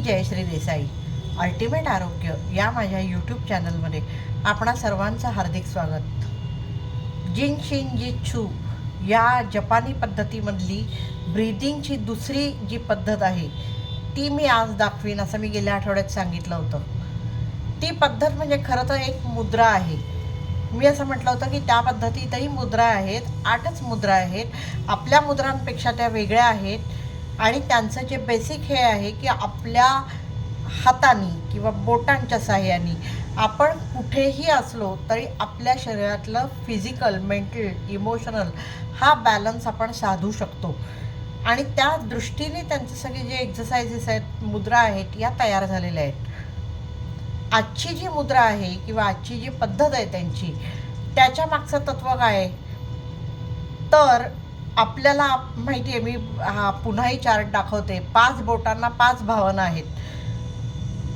Jayashree Desai. Ultimate आरोग्य या माझ्या यूट्यूब चॅनलमध्ये आपणा सर्वांचं हार्दिक स्वागत. जिन शिन जी छू या जपानी पद्धतीमधली ब्रीदिंगची दुसरी जी पद्धत आहे ती मी आज दाखवीन असं मी गेल्या आठवड्यात सांगितलं होतं. ती पद्धत म्हणजे खरं तर एक मुद्रा आहे. मी असं म्हटलं होतं की त्या पद्धतीतही मुद्रा आहेत आठच मुद्रा आहेत. आपल्या मुद्रांपेक्षा त्या वेगळ्या आहेत. आणि त्यांचं जे बेसिक हे आहे की आपल्या हाताने किंवा बोटांच्या साह्याने आपण कुठेही असलो तरी आपल्या शरीरातलं फिजिकल मेंटल इमोशनल हा बॅलन्स आपण साधू शकतो. आणि त्या दृष्टीने त्यांचे सगळे जे एक्सरसाइजेस आहेत मुद्रा आहेत या तयार झालेल्या आहेत. आजची जी मुद्रा आहे किंवा आजची जी पद्धत आहे त्यांची त्याच्या मागचं तत्व काय आहे? तर आपल्याला माहिती आहे मी हा पुन्हाही चार्ट दाखवते. पाच बोटांना पाच भावना आहेत.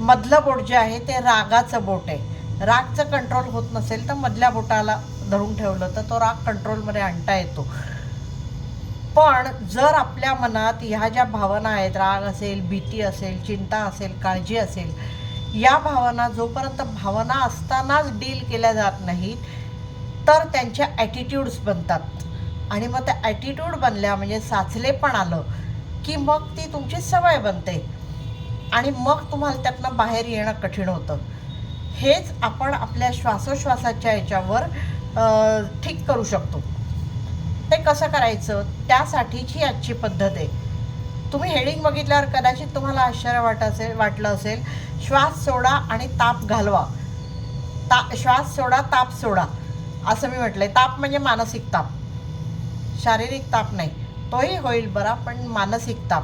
मधलं बोट जे आहे ते रागाचं बोट आहे. रागचं कंट्रोल होत नसेल तर मधल्या बोटाला धरून ठेवलं तर तो राग कंट्रोलमध्ये आणता येतो. पण जर आपल्या मनात ह्या ज्या भावना आहेत राग असेल भीती असेल चिंता असेल काळजी असेल या भावना जोपर्यंत भावना असतानाच डील केल्या जात नाहीत तर त्यांच्या ॲटिट्यूड्स बनतात. आणि मग त्या ॲटिट्यूड बनल्या म्हणजे साचले पण आलं की मग ती तुमची सवय बनते. आणि मग तुम्हाला त्यातनं बाहेर येणं कठीण होतं. हेच आपण आपल्या श्वासोश्वासाच्या याच्यावर ठीक करू शकतो. ते कसं करायचं? त्यासाठीची आजची पद्धत आहे. तुम्ही हेडिंग बघितल्यावर कदाचित तुम्हाला आश्चर्य वाट असेल वाटलं असेल श्वास सोडा आणि ताप घालवा. ता श्वास सोडा ताप सोडा. असं मी म्हटलंय. ताप म्हणजे मानसिक ताप. शारीरिक ताप नाही तोही होईल बरा पण मानसिक ताप.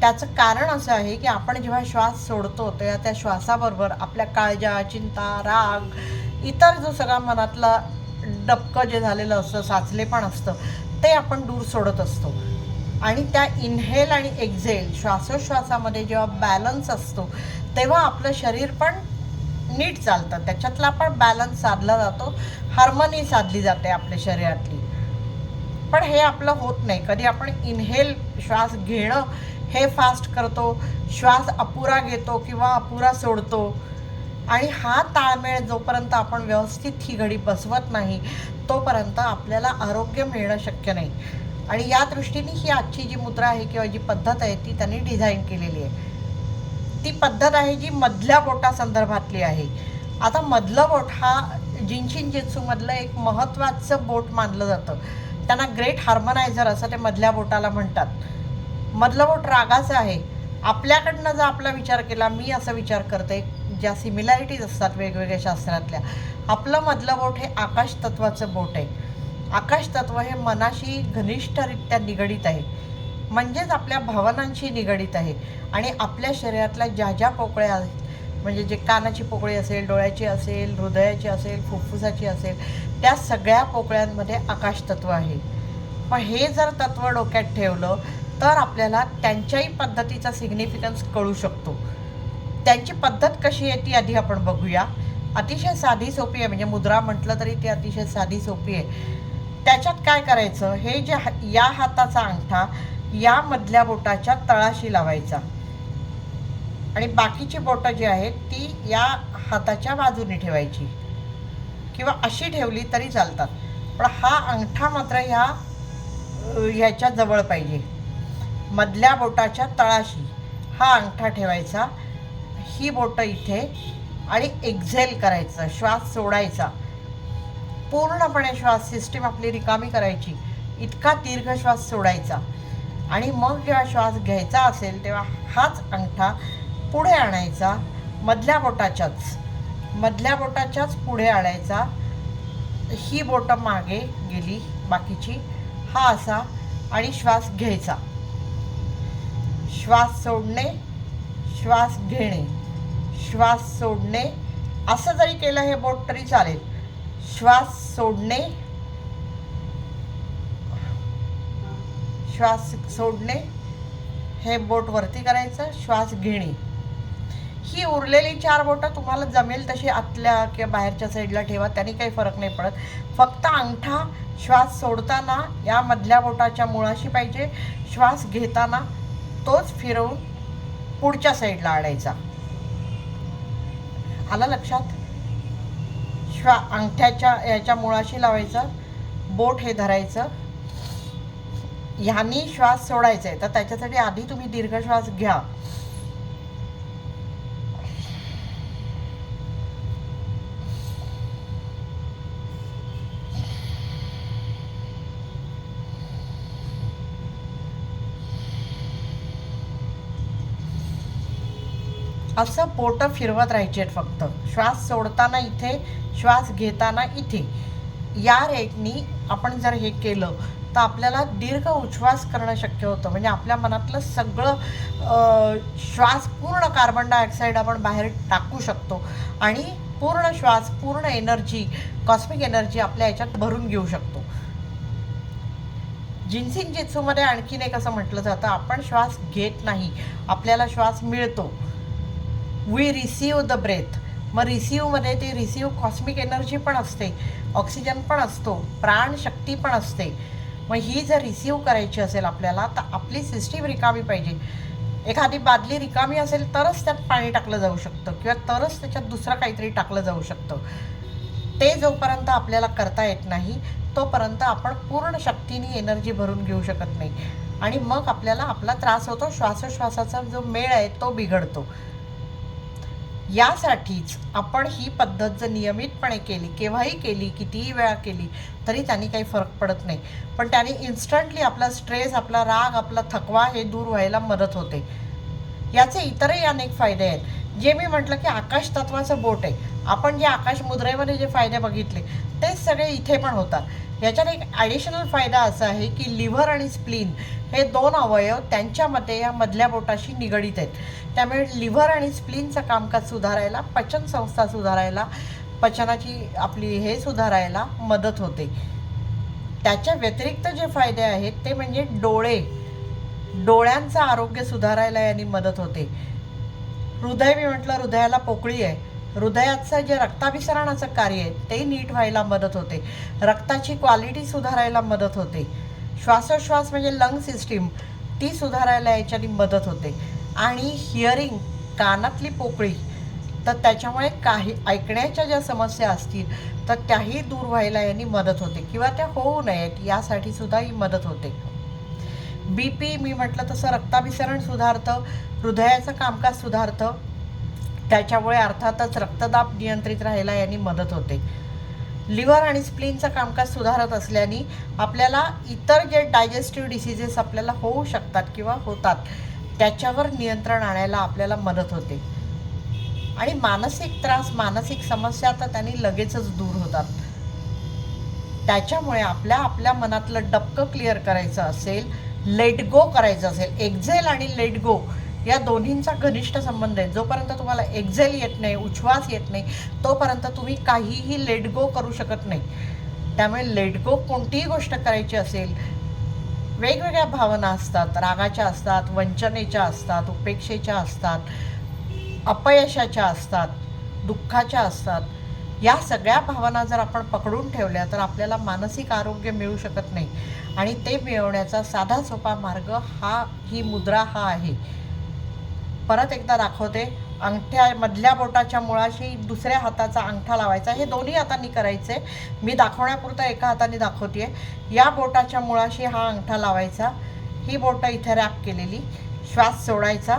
त्याचं कारण असं आहे की आपण जेव्हा श्वास सोडतो तेव्हा त्या श्वासाबरोबर आपल्या काळजा चिंता राग इतर जो सगळा मनातला डबकं जे झालेलं असतं साचले पण असतं ते आपण दूर सोडत असतो. आणि त्या इन्हेल आणि एक्झेल श्वासोश्वासामध्ये जेव्हा बॅलन्स असतो तेव्हा आपलं शरीर पण नीट चालतं. त्याच्यातला पण बॅलन्स साधला जातो. हार्मनी साधली जाते आपल्या शरीरातली. पण हे आपलं होत नाही. कधी आपण इनहेल श्वास घेणं हे फास्ट करतो श्वास अपुरा घेतो किंवा अपुरा सोडतो. आणि हा ताळमेळ जोपर्यंत आपण व्यवस्थित ही घडी बसवत नाही तोपर्यंत आपल्याला आरोग्य मिळणं शक्य नाही. आणि या दृष्टीने ही आजची जी मुद्रा आहे किंवा जी पद्धत आहे ती त्यांनी डिझाईन केलेली आहे. ती पद्धत आहे जी मधल्या बोटा संदर्भातली आहे. आता मधलं बोट हा जिनशिन जित्सूमधलं एक महत्त्वाचं बोट मानलं जातं. त्यांना ग्रेट हार्मनायझर असं ते मधल्या बोटाला म्हणतात. मधलं बोट रागाचं आहे. आपल्याकडनं जर आपला विचार केला मी असा विचार करते ज्या सिमिलॅरिटीज असतात वेगवेगळ्या शास्त्रातल्या आपलं मधलं बोट हे आकाश तत्वाचं बोट आहे. आकाश तत्व हे मनाशी घनिष्ठरित्या निगडीत आहे. म्हणजेच आपल्या भावनांशी निगडीत आहे. आणि आपल्या शरीरातल्या ज्या ज्या पोकळ्या आहेत म्हणजे जे कानाची पोकळी असेल डोळ्याची असेल हृदयाची असेल फुफ्फुसाची असेल त्या सगळ्या पोकळ्यांमध्ये आकाश तत्व आहे. मग हे जर तत्व डोक्यात ठेवलं तर आपल्याला त्यांच्याही पद्धतीचा सिग्निफिकन्स कळू शकतो. त्यांची पद्धत कशी आहे ती आधी आपण बघूया. अतिशय साधी सोपी आहे म्हणजे मुद्रा म्हटलं तरी ती अतिशय साधी सोपी आहे. त्याच्यात काय करायचं? हे जे हा- या हाताचा अंगठा या मधल्या बोटाच्या तळाशी लावायचा. आणि बाकीची बोटं जी आहेत ती या हाताच्या बाजूने ठेवायची. किंवा अशी ठेवली तरी चालतात. पण हा अंगठा मात्र ह्या ह्याच्या जवळ पाहिजे. मधल्या बोटाच्या तळाशी हा अंगठा ठेवायचा. ही बोटं इथे आणि एक्झेल करायचं श्वास सोडायचा. पूर्णपणे श्वास सिस्टीम आपली रिकामी करायची. इतका दीर्घ श्वास सोडायचा. आणि मग जेव्हा श्वास घ्यायचा असेल तेव्हा हाच अंगठा पुढे आणायचा मधल्या बोटाच्याच. मधल्या बोटाच्याच पुढे आणायचा. ही बोटं मागे गेली बाकीची. हा असा आणि श्वास घ्यायचा. श्वास सोडणे श्वास घेणे. श्वास सोडणे असं जरी केलं हे बोट तरी चालेल. श्वास सोडणे श्वास सोडणे हे बोट वरती करायचं श्वास घेणे. ही उरलेली चार बोटं तुम्हाला जमेल तशी आतल्या किंवा बाहेरच्या साईडला ठेवा त्याने काही फरक नाही पडत. फक्त अंगठा श्वास सोडताना या मधल्या बोटाच्या मुळाशी पाहिजे. श्वास घेताना तोच फिरवून पुढच्या साईडला आणायचा. आला लक्षात? श्वा अंगठ्याच्या याच्या मुळाशी लावायचं. बोट हे धरायचं. ह्यानी श्वास सोडायचा आहे तर त्याच्यासाठी आधी तुम्ही दीर्घ श्वास घ्या. असं पोटं फिरवत राहायचे फक्त. श्वास सोडताना इथे श्वास घेताना इथे. या रेटनी आपण जर हे केलं तर आपल्याला दीर्घ उच्छ्वास करणं शक्य होतं. म्हणजे आपल्या मनातलं सगळं श्वास पूर्ण कार्बन डायऑक्साईड आपण बाहेर टाकू शकतो. आणि पूर्ण श्वास पूर्ण एनर्जी कॉस्मिक एनर्जी आपल्या याच्यात भरून घेऊ शकतो. जिन्सिंग जित्सूमध्ये आणखीन एक असं म्हटलं जातं आपण श्वास घेत नाही. आपल्याला श्वास मिळतो. वी रिसीव द ब्रेथ मग रिसीवमध्ये ते रिसीव कॉस्मिक एनर्जी पण असते. ऑक्सिजन पण असतो. प्राणशक्ती पण असते. मग ही जर रिसीव करायची असेल आपल्याला तर आपली सिस्टीम रिकामी पाहिजे. एखादी बादली रिकामी असेल तरच त्यात पाणी टाकलं जाऊ शकतं. किंवा तरच त्याच्यात दुसरं काहीतरी टाकलं जाऊ शकतं. ते जोपर्यंत आपल्याला करता येत नाही तोपर्यंत आपण पूर्ण शक्तीने एनर्जी भरून घेऊ शकत नाही. आणि मग आपल्याला आपला त्रास होतो. श्वासोश्वासाचा जो मेळ आहे तो बिघडतो. यासाठीच आपण ही पद्धत जर नियमितपणे केली केव्हाही केली कितीही वेळा केली तरी त्यांनी काही फरक पडत नाही. पण त्याने इन्स्टंटली आपला स्ट्रेस आपला राग आपला थकवा हे दूर व्हायला मदत होते. याचे इतरही अनेक फायदे आहेत. जे मी म्हटलं की आकाश तत्वाचं बोट आहे. आपण जे आकाश मुद्रेमध्ये जे फायदे बघितले तेच सगळे इथे पण होतात. याच्यात एक ॲडिशनल फायदा असा आहे की लिव्हर आणि स्प्लीन हे दोन अवयव त्यांच्यामध्ये या मधल्या बोटाशी निगडीत आहेत. त्यामुळे लिव्हर आणि स्प्लीनचं कामकाज सुधारायला पचन संस्था सुधारायला पचनाची आपली हे सुधारायला मदत होते. त्याच्या व्यतिरिक्त जे फायदे आहेत ते म्हणजे डोळे डोळ्यांचं आरोग्य सुधारायला यांनी मदत होते. हृदय मी म्हटलं हृदयाला पोकळी आहे. हृदयाचं जे रक्ताभिसरणाचं कार्य आहे ते नीट व्हायला मदत होते. रक्ताची क्वालिटी सुधारायला मदत होते. श्वासोश्वास म्हणजे लंग सिस्टीम ती सुधारायला याच्याने मदत होते. आणि हिअरिंग कानातली पोकळी तर त्याच्यामुळे काही ऐकण्याच्या ज्या समस्या असतील तर त्याही दूर व्हायला यांनी मदत होते. किंवा त्या होऊ नयेत यासाठी सुद्धा ही मदत होते. बी पी मी म्हटलं तसं रक्ताभिसरण सुधारतं हृदयाचं कामकाज सुधारतं त्याच्यामुळे अर्थातच रक्तदाब नियंत्रित राहायला यांनी मदत होते. लिव्हर आणि स्प्लीनचं कामकाज सुधारत असल्याने आपल्याला इतर जे डायजेस्टिव्ह डिसिजेस आपल्याला होऊ शकतात किंवा होतात त्याच्यावर नियंत्रण आणायला आपल्याला मदत होते. आणि मानसिक त्रास मानसिक समस्या तर त्यांनी लगेचच दूर होतात. त्याच्यामुळे आपल्या आपल्या मनातलं डबकं क्लिअर करायचं असेल लेट गो करायचं असेल. एक्झेल आणि लेट गो या दोन्हींचा घनिष्ठ संबंध आहे. जोपर्यंत तुम्हाला एक्झेल येत नाही उच्छ्वास येत नाही तोपर्यंत तुम्ही काहीही लेट गो करू शकत नाही. त्यामुळे लेट गो कोणतीही गोष्ट करायची असेल वेगवेगळ्या भावना असतात रागाच्या असतात वंचनेच्या असतात उपेक्षेच्या असतात अपयशाच्या असतात दुःखाच्या असतात या सगळ्या भावना जर आपण पकडून ठेवल्या तर आपल्याला मानसिक आरोग्य मिळू शकत नाही. आणि ते मिळवण्याचा साधा सोपा मार्ग हा ही मुद्रा हा आहे. परत एकदा दाखवते. अंगठ्या मधल्या बोटाच्या मुळाशी दुसऱ्या हाताचा अंगठा लावायचा. हे दोन्ही हातांनी करायचे. मी दाखवण्यापुरतं एका हाताने दाखवते या बोटाच्या मुळाशी हा अंगठा लावायचा. ही बोटं इथे रॅप केलेली. श्वास सोडायचा.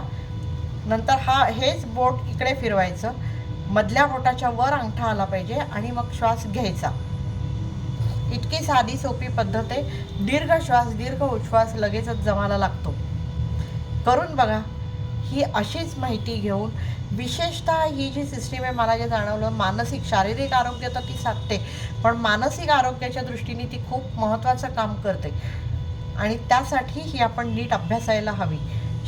नंतर हा हेच बोट इकडे फिरवायचं. मधल्या बोटाच्या वर अंगठा आला पाहिजे आणि मग श्वास घ्यायचा. इतकी साधी सोपी पद्धत आहे. दीर्घ श्वास दीर्घ उच्छ्वास लगेचच जमायला लागतो. करून बघा. ही अशीच माहिती घेऊन विशेषतः ही जी सिस्टीम आहे मला जे जाणवलं मानसिक शारीरिक आरोग्य तर ती साधते पण मानसिक आरोग्याच्या दृष्टीने ती खूप महत्त्वाचं काम करते. आणि त्यासाठी ही आपण नीट अभ्यासायला हवी.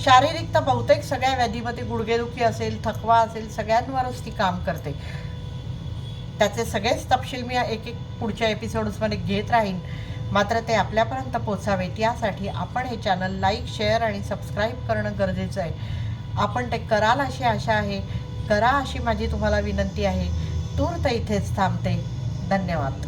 शारीरिक तर बहुतेक सगळ्या व्याधीमध्ये गुडघेदुखी असेल थकवा असेल सगळ्यांवरच ती काम करते. त्याचे सगळेच तपशील मी एक एक पुढच्या एपिसोड्समध्ये घेत राहीन. मात्र ते आपल्यापर्यंत पोचावेत यासाठी आपण हे चॅनल लाईक शेअर आणि सबस्क्राईब करणं गरजेचं आहे. आपण ते कराल अशी आशा आहे. करा अशी माझी तुम्हाला विनंती आहे. तूर्त इथेच थांबते. धन्यवाद.